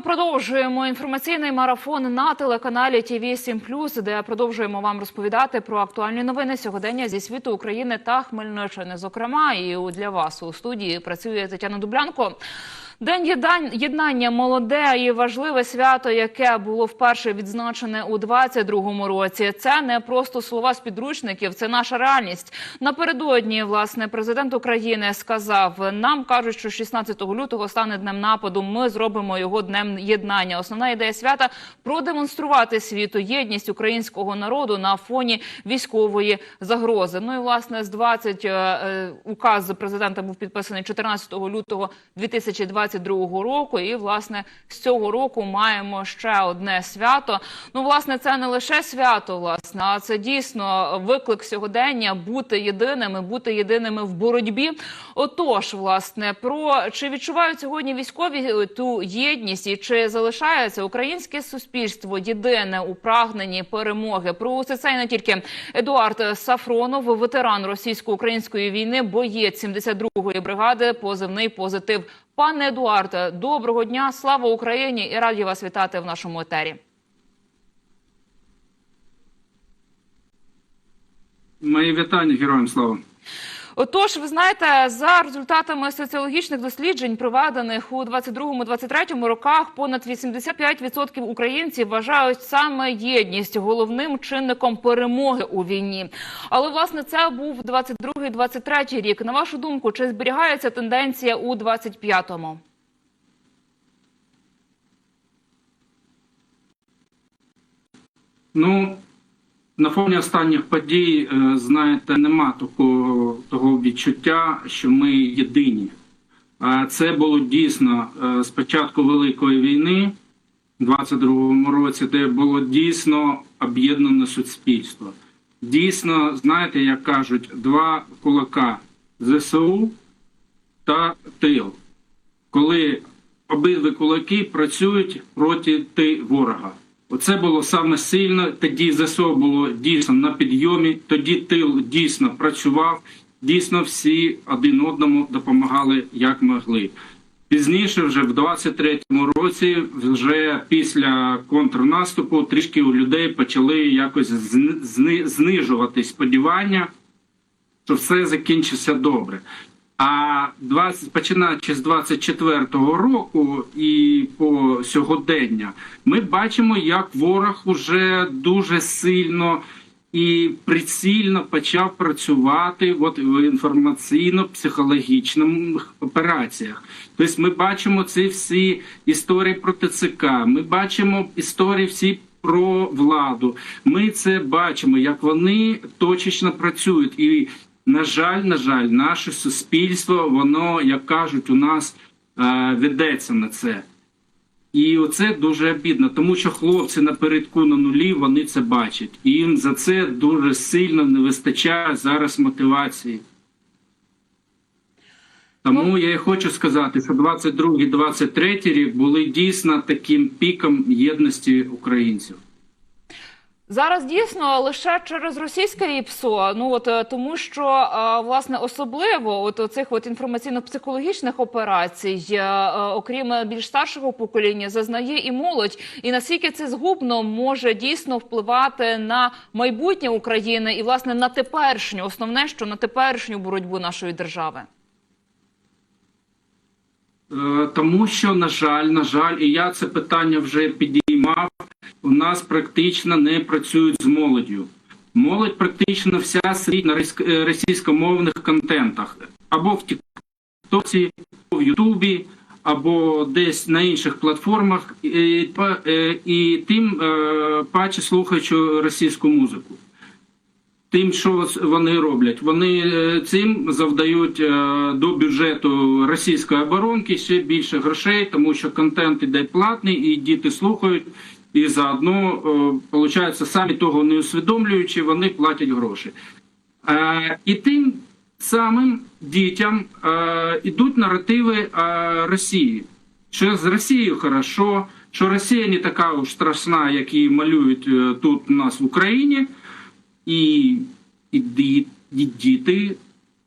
продовжуємо інформаційний марафон на телеканалі ТВ 7 де продовжуємо вам розповідати про актуальні новини сьогодення зі світу України та Хмельниччини. Зокрема, і для вас у студії працює Тетяна Дублянко. День єднання молоде і важливе свято, яке було вперше відзначене у 22-му році. Це не просто слова з підручників, це наша реальність. Напередодні, власне, президент України сказав: нам кажуть, що 16 лютого стане днем нападу. Ми зробимо його днем єднання. Основна ідея свята продемонструвати світу єдність українського народу на фоні військової загрози. Ну і власне з 20 е, е, указ президента був підписаний 14 лютого 2022 року. І власне з цього року маємо ще одне свято. Ну, власне, це не лише свято, власне, а це дійсно виклик сьогодення бути єдиними, бути єдиними в боротьбі. Отож, власне, про чи відчувають сьогодні військові ту єдність і чи залишається українське суспільство єдине у прагненні перемоги? Про усе це і не тільки Едуард Сафронов, ветеран російсько-української війни, боєць 72-ї бригади, позивний позитив. Пане Едуарде, доброго дня, слава Україні і раді вас вітати в нашому етері. Мої вітання героям слава. Отож, ви знаєте, за результатами соціологічних досліджень, проведених у 22-23 роках, понад 85% українців вважають саме єдність головним чинником перемоги у війні. Але власне це був 22-23 рік. На вашу думку, чи зберігається тенденція у 25-му? Ну, на фоні останніх подій, е, знаєте, нема такого того відчуття, що ми єдині. А це було дійсно е, з початку Великої війни, в 22-му році, де було дійсно об'єднане суспільство. Дійсно, знаєте, як кажуть, два кулака ЗСУ та тил. Коли обидві кулаки працюють проти ти ворога. Оце було саме сильно. Тоді ЗСО було дійсно на підйомі. Тоді тил дійсно працював. Дійсно, всі один одному допомагали як могли. Пізніше, вже в 23-му році, вже після контрнаступу, трішки у людей почали якось зни- зни- знижувати сподівання, що все закінчиться добре. А 20, починаючи з 24-го року і по сьогодення, ми бачимо, як ворог уже дуже сильно і прицільно почав працювати от в інформаційно-психологічних операціях. Тобто ми бачимо ці всі історії про ТЦК, ми бачимо історії всі про владу. Ми це бачимо, як вони точечно працюють. І на жаль, на жаль, наше суспільство, воно, як кажуть, у нас е, ведеться на це. І оце дуже обідно, тому що хлопці напередку на нулі вони це бачать. І їм за це дуже сильно не вистачає зараз мотивації. Тому я і хочу сказати, що 22-23 рік були дійсно таким піком єдності українців. Зараз дійсно лише через російське ІПСО. Ну от е, тому, що е, власне особливо от цих от інформаційно-психологічних операцій, е, окрім більш старшого покоління, зазнає і молодь. І наскільки це згубно може дійсно впливати на майбутнє України і власне на теперішню, основне, що на теперішню боротьбу нашої держави. Е, Тому що, на жаль, на жаль, і я це питання вже підіймав. У нас практично не працюють з молоддю. Молодь практично вся сидить на е, російськомовних контентах або в Тіктоці, або в Ютубі, або десь на інших платформах, і, е, і тим паче слухаючи російську музику тим, що вони роблять, вони е, цим завдають е, до бюджету російської оборонки ще більше грошей, тому що контент іде платний, і діти слухають, і заодно виходить, самі того не усвідомлюючи, вони платять гроші. Е, І тим самим дітям е, ідуть наративи е, Росії, що з Росією хорошо, що Росія не така уж страшна, як її малюють е, тут у нас в Україні. І, і, і діти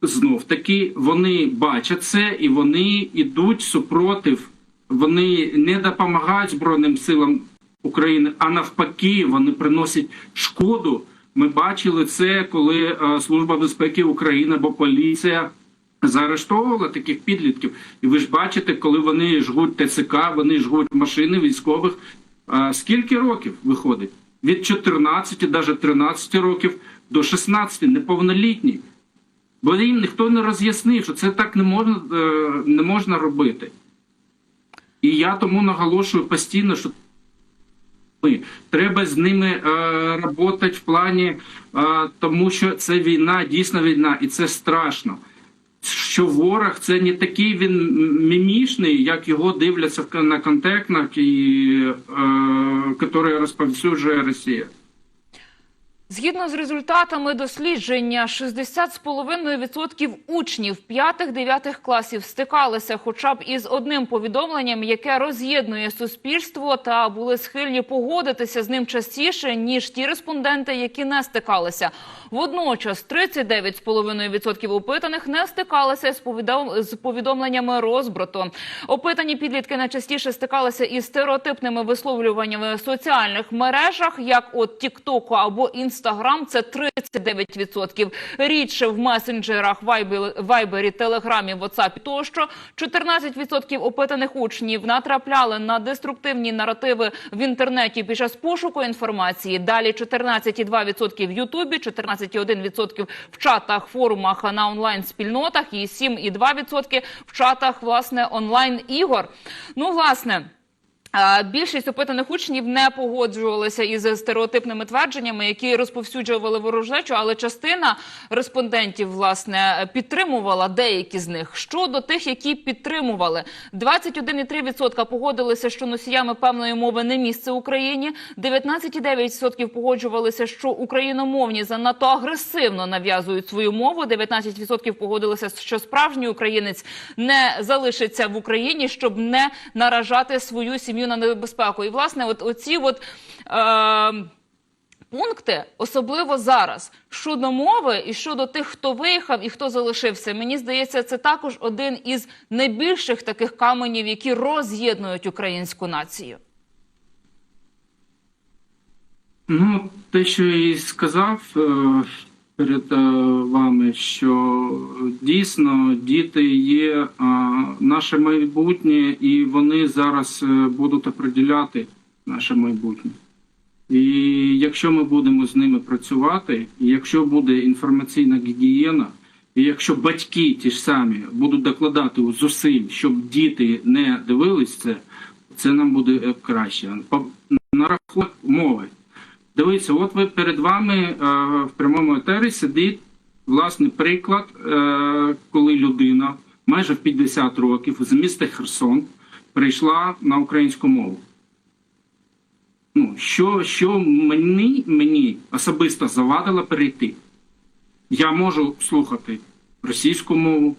знов таки вони бачать це і вони йдуть супротив вони не допомагають Збройним силам України, а навпаки, вони приносять шкоду. Ми бачили це, коли е, Служба безпеки України або поліція заарештовувала таких підлітків. І ви ж бачите, коли вони жгуть ТЦК, вони жгуть машини військових. Скільки років виходить? Від 14, навіть 13 років до 16, неповнолітні. Бо їм ніхто не роз'яснив, що це так не можна, е, не можна робити. І я тому наголошую постійно, що треба з ними працювати в плані, е, тому що це війна, дійсно війна, і це страшно. Що ворог це не такий він мімішний, як його дивляться на контектах, і, е, який розповсюджує Росія. Згідно з результатами дослідження, 60,5% учнів 5-9 класів стикалися хоча б із одним повідомленням, яке роз'єднує суспільство, та були схильні погодитися з ним частіше ніж ті респонденти, які не стикалися. Водночас 39,5% опитаних не стикалися з повідом- з повідомленнями розбрату. Опитані підлітки найчастіше стикалися із стереотипними висловлюваннями в соціальних мережах, як от Тіктоку або Інстаграм. Це 39%. Рідше в месенджерах, Вайбері, Телеграмі, Ватсапі тощо. 14% опитаних учнів натрапляли на деструктивні наративи в інтернеті під час пошуку інформації. Далі 14,2% в Ютубі, 14,1% в чатах, форумах на онлайн спільнотах і 7,2% в чатах власне онлайн ігор. Ну, власне. Більшість опитаних учнів не погоджувалися із стереотипними твердженнями, які розповсюджували ворожнечу, але частина респондентів власне підтримувала деякі з них. Щодо тих, які підтримували, 21,3% погодилися, що носіями певної мови не місце Україні. 19,9% погоджувалися, що україномовні занадто агресивно нав'язують свою мову. 19% погодилися, що справжній українець не залишиться в Україні, щоб не наражати свою сім'ю на небезпеку. І власне, от оці от. Е- Пункти, особливо зараз, щодо мови і щодо тих, хто виїхав і хто залишився, мені здається, це також один із найбільших таких каменів, які роз'єднують українську націю. Ну, те, що я і сказав е, перед е, вами, що дійсно діти є е, наше майбутнє, і вони зараз е, будуть определяти наше майбутнє. І якщо ми будемо з ними працювати, і якщо буде інформаційна гігієна, і якщо батьки ті ж самі будуть докладати зусиль, щоб діти не дивились це, це нам буде краще. На рахунок мови. Дивіться, от ви перед вами е, в прямому етері сидить власний приклад, е, коли людина майже в 50 років з міста Херсон прийшла на українську мову. Ну, що, що мені, мені особисто завадило перейти? Я можу слухати російську мову,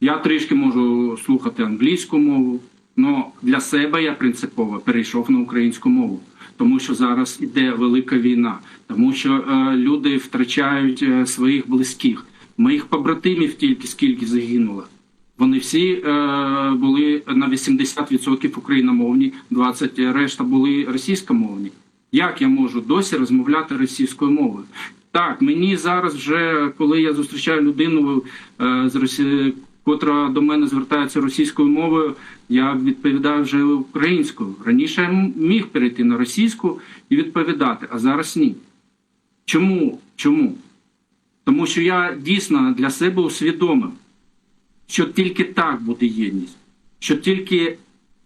я трішки можу слухати англійську мову, але для себе я принципово перейшов на українську мову, тому що зараз іде велика війна, тому що е, люди втрачають е, своїх близьких. Моїх побратимів тільки скільки загинуло. Вони всі е, були на 80% україномовні, 20% решта були російськомовні. Як я можу досі розмовляти російською мовою? Так, мені зараз вже, коли я зустрічаю людину е, з Росії, котра до мене звертається російською мовою, я відповідаю вже українською. Раніше я міг перейти на російську і відповідати, а зараз ні. Чому? Чому? Тому що я дійсно для себе усвідомив, що тільки так буде єдність. Що тільки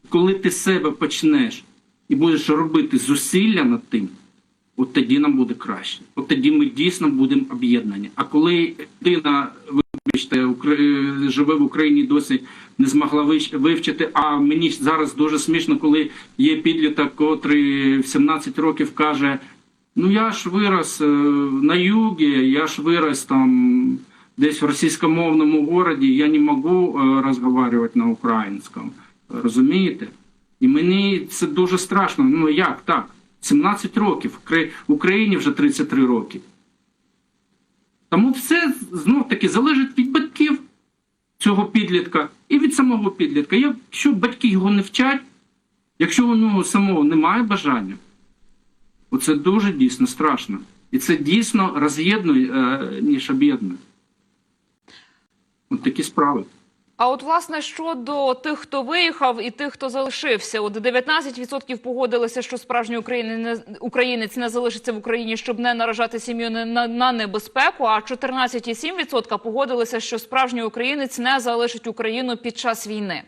коли ти себе почнеш і будеш робити зусилля над тим, от тоді нам буде краще. От тоді ми дійсно будемо об'єднані. А коли людина, вибачте, живе в Україні досі не змогла вивчити, а мені зараз дуже смішно, коли є підліток, котрий в 17 років каже: Ну я ж вирос е, на югі, я ж вирос там десь в російськомовному городі, я не можу е, розмовляти на українському. Розумієте? І мені це дуже страшно. Ну як так? 17 років, в Україні вже 33 роки. Тому все знов таки залежить від батьків. цього підлітка і від самого підлітка. Якщо батьки його не вчать, якщо у нього самого немає бажання, оце дуже дійсно страшно. І це дійсно роз'єднує, е, ніж об'єднує. От такі справи. А от власне щодо тих, хто виїхав, і тих, хто залишився, от 19% погодилися, що справжній українець не залишиться в Україні, щоб не наражати сім'ю на, небезпеку. А 14,7% погодилися, що справжній українець не залишить Україну під час війни.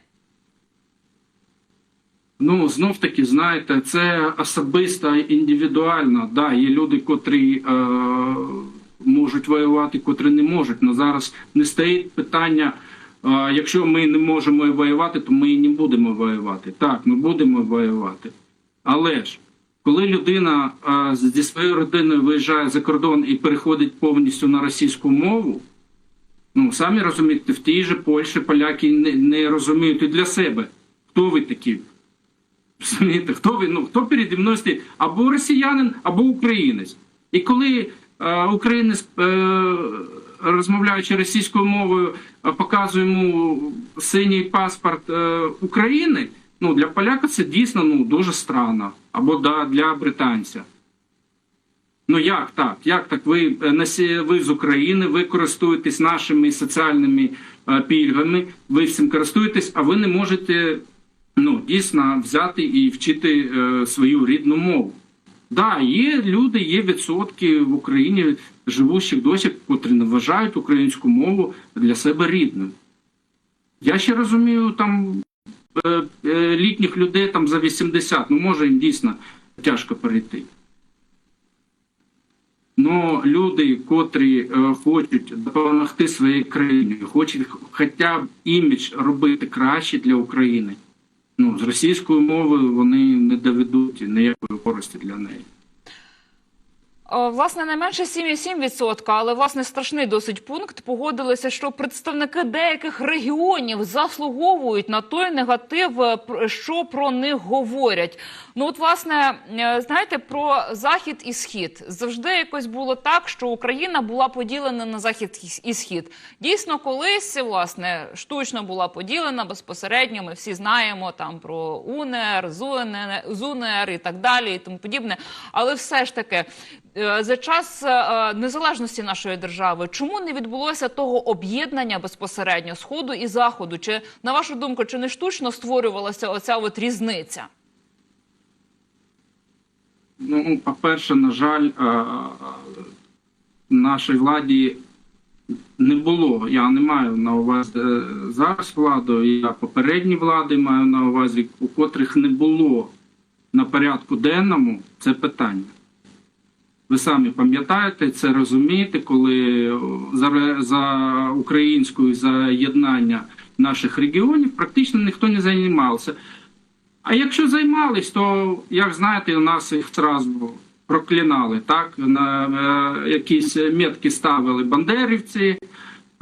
Ну, знов таки, знаєте, це особисто, індивідуально. Да, є люди, котрі е, можуть воювати, котрі не можуть. Але зараз не стоїть питання. Якщо ми не можемо воювати, то ми і не будемо воювати. Так, ми будемо воювати. Але ж коли людина зі своєю родиною виїжджає за кордон і переходить повністю на російську мову, ну самі розумієте, в тій же Польщі поляки не, не розуміють і для себе, хто ви такі. Розумієте, хто ви? Ну хто переді мною стоїть? Або росіянин, або українець. І коли е, українець, е, розмовляючи російською мовою, е, показує йому синій паспорт е, України, ну для поляка це дійсно ну, дуже странно. Або да, для британця. Ну як так? Як так? Ви, е, ви з України, ви користуєтесь нашими соціальними пільгами, ви всім користуєтесь, а ви не можете ну, дійсно взяти і вчити свою рідну мову. Да, є люди, є відсотки в Україні живущих досі, котрі не вважають українську мову для себе рідною. Я ще розумію там е, е, літніх людей там за 80, ну може їм дійсно тяжко перейти. Ну, люди, котрі е, хочуть допомогти своїй країні, хочуть хоча б імідж робити краще для України. Ну, з російською мовою вони не доведуть ніякої користі для неї. Е, Власне, не менше 7,7%, але власне страшний досить пункт. Погодилися, що представники деяких регіонів заслуговують на той негатив, е, що про них говорять. Ну, от, власне, е, знаєте, про захід і схід завжди якось було так, що Україна була поділена на захід і схід. Дійсно, колись власне штучно була поділена безпосередньо. Ми всі знаємо там про УНР, ЗУНР, ЗУНР і так далі, і тому подібне. Але все ж таки. Е, За час е, незалежності нашої держави чому не відбулося того об'єднання безпосередньо сходу і заходу? Чи на вашу думку, чи не штучно створювалася оця от різниця? Ну, по-перше, на жаль, е, нашій владі не було. Я не маю на увазі е, зараз владу, я попередні влади маю на увазі, у котрих не було на порядку денному це питання. Ви самі пам'ятаєте, це розумієте, коли за, за українською за єднання наших регіонів практично ніхто не займався. А якщо займались, то, як знаєте, у нас їх зразу проклинали, так? На е, якісь метки ставили бандерівці,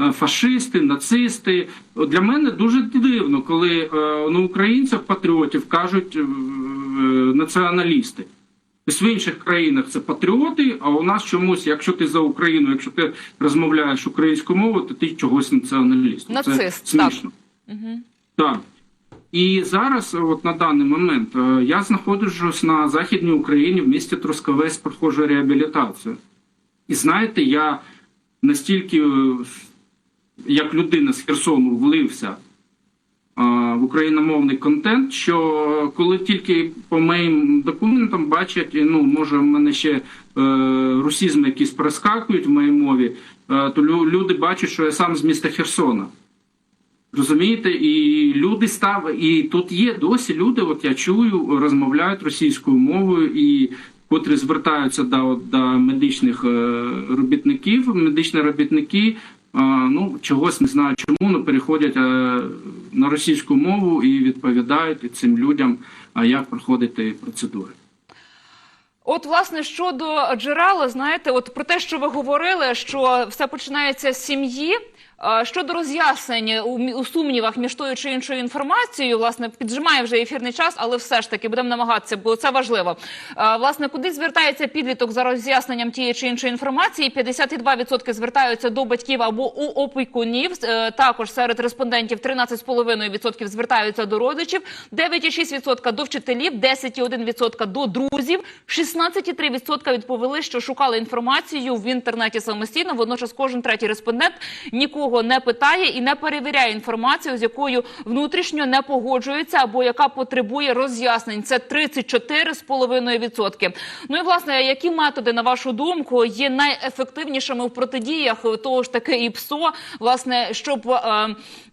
е, фашисти, нацисти. Для мене дуже дивно, коли е, на українців патріотів кажуть е, націоналісти. Тобто в інших країнах це патріоти, а у нас чомусь, якщо ти за Україну, якщо ти розмовляєш українською мовою, то ти чогось націоналіст. Нацист, це так. смішно. Угу. Так. І зараз, от на даний момент, е, я знаходжусь на Західній Україні в місті Трускавець проходжу реабілітацію. І знаєте, я настільки, е, як людина з Херсону, влився в україномовний контент, що коли тільки по моїм документам бачать, ну, може, в мене ще е, русізми якісь проскакують в моїй мові, е, то лю- люди бачать, що я сам з міста Херсона. Розумієте, і люди став, і тут є досі люди. От я чую, розмовляють російською мовою, і котрі звертаються до, до медичних е, робітників. Медичні робітники е, ну чогось не знаю, чому але переходять е, на російську мову і відповідають цим людям, як проходити процедури. От, власне, щодо джерела, знаєте, от про те, що ви говорили, що все починається з сім'ї. Щодо роз'яснень у, сумнівах між тою чи іншою інформацією, власне, піджимає вже ефірний час, але все ж таки будемо намагатися, бо це важливо. Власне, куди звертається підліток за роз'ясненням тієї чи іншої інформації? 52% звертаються до батьків або у опікунів. Е, Також серед респондентів 13,5% звертаються до родичів, 9,6% до вчителів, 10,1% до друзів, 16,3% відповіли, що шукали інформацію в інтернеті самостійно. Водночас кожен третій респондент нікого не питає і не перевіряє інформацію, з якою внутрішньо не погоджується або яка потребує роз'яснень. Це 34,5%. Ну і власне, які методи, на вашу думку, є найефективнішими в протидіях того ж таки ІПСО, власне, щоб е,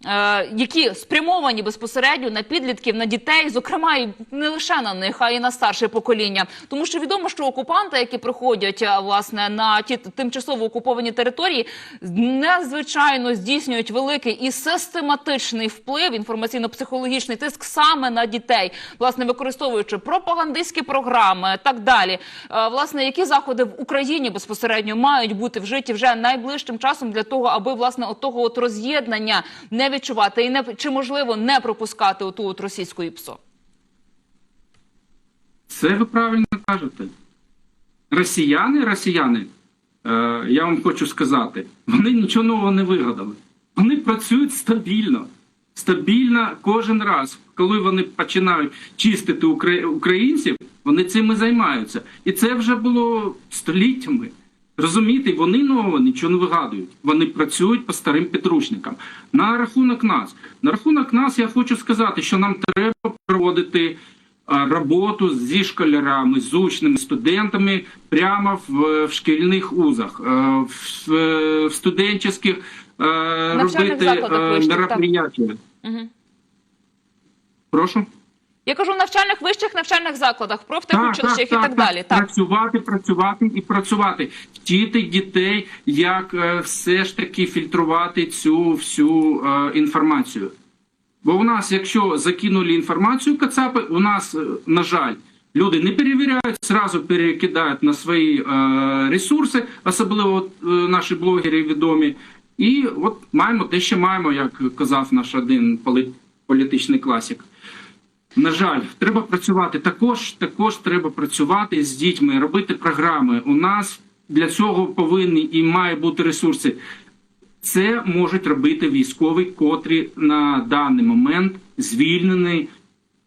е, які спрямовані безпосередньо на підлітків, на дітей, зокрема і не лише на них, а й на старше покоління, тому що відомо, що окупанти, які приходять е, власне на ті тимчасово окуповані території, надзвичайно здійснюють великий і систематичний вплив, інформаційно-психологічний тиск саме на дітей, власне використовуючи пропагандистські програми, так далі. Е, Власне, які заходи в Україні безпосередньо мають бути вжиті вже найближчим часом для того, аби власне от того от роз'єднання не відчувати і не чи можливо не пропускати оту от російську ІПСО? Це ви правильно кажете. Росіяни, росіяни, я вам хочу сказати, вони нічого нового не вигадали. Вони працюють стабільно. Стабільно кожен раз, коли вони починають чистити укра- українців, вони цим і займаються. І це вже було століттями. Розумієте, вони нового нічого не вигадують. Вони працюють по старим підручникам. На рахунок нас. На рахунок нас я хочу сказати, що нам треба проводити роботу зі школярами, з учнями, студентами прямо в, в шкільних вузах, е, в, в студентських е, робити е, так. мероприятия. Угу. Прошу. Я кажу в навчальних вищих навчальних закладах, профтехучилищах і так, далі. Так. Працювати, працювати і працювати. Вчити дітей, як все ж таки фільтрувати цю всю е, інформацію. Бо у нас, якщо закинули інформацію Кацапи, у нас, е, на жаль, люди не перевіряють, зразу перекидають на свої е, ресурси, особливо от, е, наші блогери відомі. І от маємо те, що маємо, як казав наш один полі- політичний класик. На жаль, треба працювати. Також також треба працювати з дітьми, робити програми. У нас для цього повинні і має бути ресурси. Це можуть робити військові, котрі на даний момент звільнені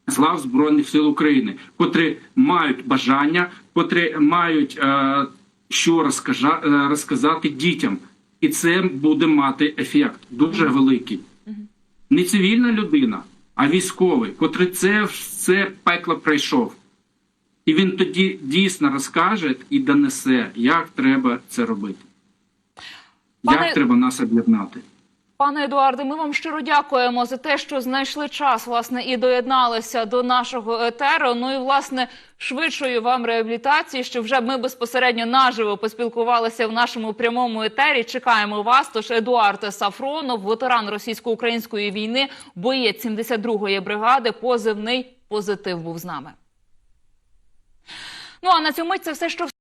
з лав Збройних сил України, котрі мають бажання, котрі мають е, що розкажа, е, розказати дітям. І це буде мати ефект дуже великий не цивільна людина, а військовий, котрий це все пекло пройшов. І він тоді дійсно розкаже і донесе, як треба це робити. Пане- Як треба нас об'єднати. Пане Едуарде, ми вам щиро дякуємо за те, що знайшли час власне і доєдналися до нашого етеру. Ну і власне швидшої вам реабілітації, що вже ми безпосередньо наживо поспілкувалися в нашому прямому етері. Чекаємо вас. Тож Едуард Сафронов, ветеран російсько-української війни, боєць 72-ї бригади, позивний позитив був з нами. Ну а на цьому мить це все, що